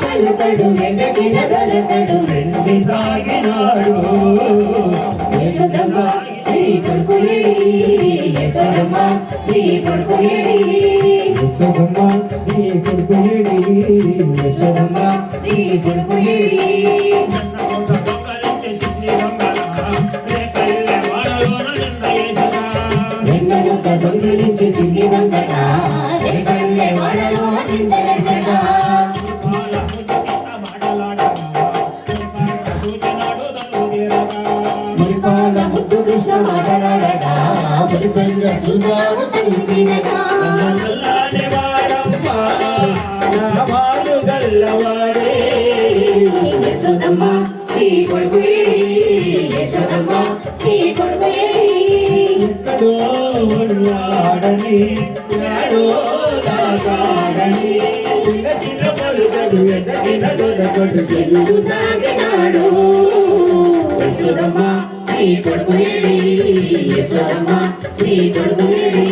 పలకడు వెతికిన దొరకడు వెండి తాగినాడు నీ కొడుకు ఎడి ఎసరమ్మా నీ కొడుకు ఎడి యశోదమ్మ నీ కొడుకు ఏడి యశోదమ్మ నీ కొడుకు ఏడి దొంగలించి దొంగిలించి చిన్ని దొంగట రేపల్లె వాడలో నిందలేసగా మురిపాల ముద్దు కృష్ణ మాటలాడగా మురిపెంగా చూశాడు యశోదమ్మ నీ కొడుకు ఏడి? యశోదమ్మ నీ కొడుకు ఏడి? ఎక్కడో ఉన్నాడని ఎక్కడో దాగాడని చిన్న చిన్న పలుకడు ఎదగిన దొరకడు ఎల్లు నాగినాడు యశోదమ్మ నీ కొడుకు ఏడి? యశోదమ్మ నీ కొడుకు ఏడి?